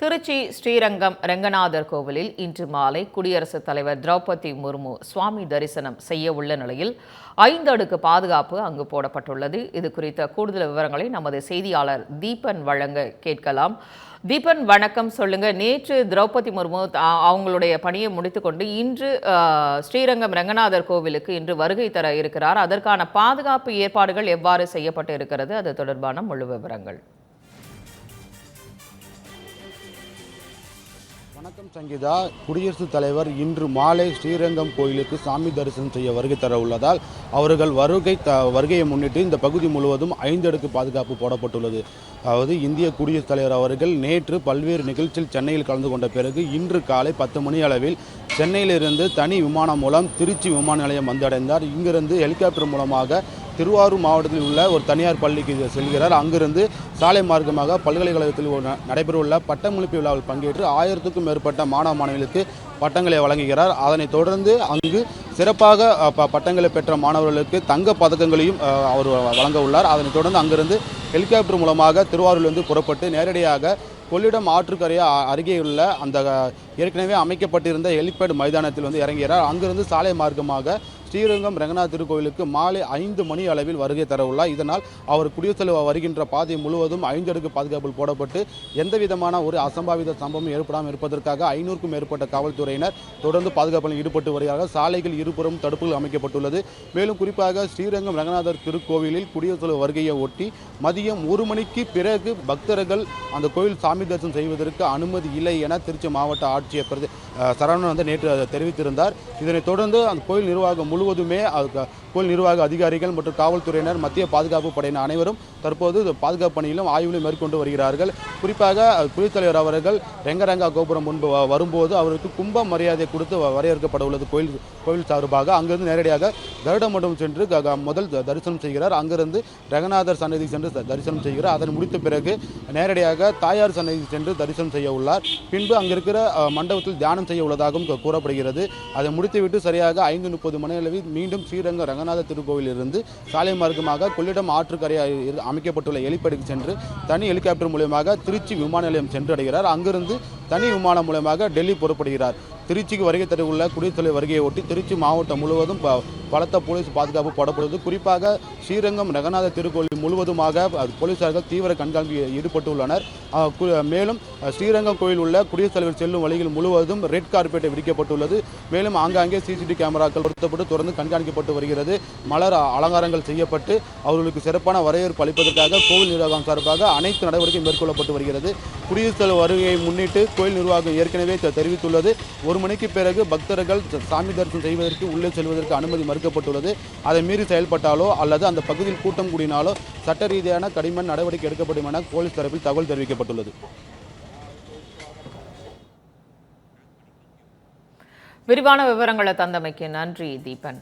திருச்சி ஸ்ரீரங்கம் ரெங்கநாதர் கோவிலில் இன்று மாலை குடியரசுத் தலைவர் திரௌபதி முர்மு சுவாமி தரிசனம் செய்ய உள்ள நிலையில் ஐந்து அடுக்கு பாதுகாப்பு அங்கு போடப்பட்டுள்ளது. இது குறித்த கூடுதல் விவரங்களை நமது செய்தியாளர் தீபன் வழங்க கேட்கலாம். தீபன் வணக்கம். சொல்லுங்க. நேற்று திரௌபதி முர்மு அவங்களுடைய பணியை முடித்துக்கொண்டு இன்று ஸ்ரீரங்கம் ரெங்கநாதர் கோவிலுக்கு இன்று வருகை தர இருக்கிறார். அதற்கான பாதுகாப்பு ஏற்பாடுகள் எவ்வாறு செய்யப்பட்டு இருக்கிறது? அது தொடர்பான முழு விவரங்கள். வணக்கம் சங்கீதா. குடியரசுத் தலைவர் இன்று மாலை ஸ்ரீரங்கம் கோயிலுக்கு சாமி தரிசனம் செய்ய வருகை தர உள்ளதால் அவர்கள் வருகை த வருகையை முன்னிட்டு இந்த பகுதி முழுவதும் ஐந்து அடுக்கு பாதுகாப்பு போடப்பட்டுள்ளது. அதாவது இந்திய குடியரசுத் தலைவர் அவர்கள் நேற்று பல்வேறு நிகழ்ச்சியில் சென்னையில் கலந்து கொண்ட பிறகு இன்று காலை பத்து மணி அளவில் சென்னையிலிருந்து தனி விமானம் மூலம் திருச்சி விமான நிலையம் வந்தடைந்தார். இங்கிருந்து ஹெலிகாப்டர் மூலமாக திருவாரூர் மாவட்டத்தில் உள்ள ஒரு தனியார் பள்ளிக்கு செல்கிறார். அங்கிருந்து சாலை மார்க்கமாக பல்கலைக்கழகத்தில் நடைபெறவுள்ள பட்டமளிப்பு விழாவில் பங்கேற்று ஆயிரத்துக்கும் மேற்பட்ட மாணவ மாணவிகளுக்கு பட்டங்களை வழங்குகிறார். அதனைத் தொடர்ந்து அங்கு சிறப்பாக ப- பட்டங்களை பெற்ற மாணவர்களுக்கு தங்க பதக்கங்களையும் அவர் வழங்க உள்ளார். அதனைத் தொடர்ந்து அங்கிருந்து ஹெலிகாப்டர் மூலமாக திருவாரூரிலிருந்து புறப்பட்டு நேரடியாக கொள்ளிடம் ஆற்றுக்கரையை அருகே உள்ள அந்த ஏற்கனவே அமைக்கப்பட்டிருந்த ஹெலிபேட் மைதானத்தில் வந்து இறங்குகிறார் அங்கிருந்து சாலை மார்க்கமாக ஸ்ரீரங்கம் ரங்கநாத் திருக்கோவிலுக்கு மாலை ஐந்து மணி அளவில் வருகை தரவுள்ளார். இதனால் அவர் குடியரசு வருகின்ற பாதை முழுவதும் ஐந்து அடுக்கு பாதுகாப்பில் போடப்பட்டு எந்த விதமான ஒரு அசம்பாவித சம்பவம் ஏற்படாமல் இருப்பதற்காக ஐநூறுக்கும் மேற்பட்ட காவல்துறையினர் தொடர்ந்து பாதுகாப்பில் ஈடுபட்டு வருகிறார்கள். சாலைகள் இருபுறம் தடுப்புகள் அமைக்கப்பட்டுள்ளது. மேலும் குறிப்பாக ஸ்ரீரங்கம் ரங்கநாதர் திருக்கோவிலில் குடியரசு வருகையை ஒட்டி மதியம் ஒரு மணிக்கு பிறகு பக்தர்கள் அந்த கோயில் சாமி தரிசனம் செய்வதற்கு அனுமதி இல்லை என திருச்சி மாவட்ட ஆட்சியை பிரதி சரவணன் வந்து நேற்று தெரிவித்திருந்தார். இதனைத் தொடர்ந்து அந்த கோயில் நிர்வாகம் முழுவதுமே கோயில் நிர்வாக அதிகாரிகள் மற்றும் காவல்துறையினர் மத்திய பாதுகாப்பு படையினர் அனைவரும் தற்போது பாதுகாப்பு பணியிலும் ஆய்விலும் மேற்கொண்டு வருகிறார்கள். குறிப்பாக குழித்தலைவர் அவர்கள் ரெங்கரங்கா கோபுரம் முன்பு வரும்போது அவருக்கு கும்ப மரியாதை கொடுத்து வரையறுக்கப்பட உள்ளது. கோயில் கோயில் சார்பாக அங்கிருந்து நேரடியாக கருட மண்டபம் சென்று க- முதல் த- தரிசனம் செய்கிறார். அங்கிருந்து ரங்கநாதர் சன்னதி சென்று த- தரிசனம் செய்கிறார். அதன் முடித்த பிறகு நேரடியாக தாயார் சன்னதி சென்று தரிசனம் செய்ய உள்ளார். பின்பு அங்கிருக்கிற மண்டபத்தில் தியானம் செய்ய உள்ளதாகவும் கூறப்படுகிறது. அதை முடித்துவிட்டு சரியாக ஐந்து முப்பது மணி அளவில் மீண்டும் ஸ்ரீரங்க ரங்கநாத திருக்கோவிலிருந்து சாலை மார்க்கமாக கொள்ளிடம் ஆற்றுக்கரையாக அமைக்கப்பட்டுள்ள ஹெலிபேடுக்கு சென்று தனி ஹெலிகாப்டர் மூலயமாக திருச்சி விமான நிலையம் சென்றடைகிறார். அங்கிருந்து தனி விமானம் மூலமாக டெல்லி புறப்படுகிறார். திருச்சிக்கு வருகை தர குடியரசுத் தலைவர் வருகையை ஒட்டி திருச்சி மாவட்டம் முழுவதும் ப- பலத்த போலீஸ் பாதுகாப்பு போடப்படுவது குறிப்பாக ஸ்ரீரங்கம் ரங்கநாத திருக்கோவில் முழுவதுமாக போலீசார்கள் தீவிர கண்காணிப்பில் ஈடுபட்டுள்ளனர். மேலும் ஸ்ரீரங்கம் கோயில் உள்ள குடியரசுத் தலைவர் செல்லும் வழிகள் முழுவதும் ரெட் கார்பெட்டை விரிக்கப்பட்டுள்ளது. மேலும் ஆங்காங்கே சிசிடிவி கேமராக்கள் பொருத்தப்பட்டு தொடர்ந்து கண்காணிக்கப்பட்டு வருகிறது. மலர் அலங்காரங்கள் செய்யப்பட்டு அவர்களுக்கு சிறப்பான வரவேற்பு அளிப்பதற்காக கோவில் நிர்வாகம் சார்பாக அனைத்து நடவடிக்கையும் மேற்கொள்ளப்பட்டு வருகிறது. குடியரசுத் தலைவர் வருகையை முன்னிட்டு கோயில் நிர்வாகம் ஏற்கனவே தெரிவித்துள்ளது. ஒரு மணிக்கு பிறகு பக்தர்கள் சாமி தரிசனம் செய்வதற்கு உள்ளே செல்வதற்கு அனுமதி மறுக்கப்பட்டுள்ளது. அதை மீறி செயல்பட்டாலோ அல்லது அந்த பகுதியில் கூட்டம் கூடினாலோ சட்ட ரீதியான கடிமன் நடவடிக்கை எடுக்கப்படும் என போலீஸ் தரப்பில் தகவல் தெரிவிக்கப்பட்டுள்ளது. விரிவான விவரங்களை தந்தமைக்கு நன்றி தீபன்.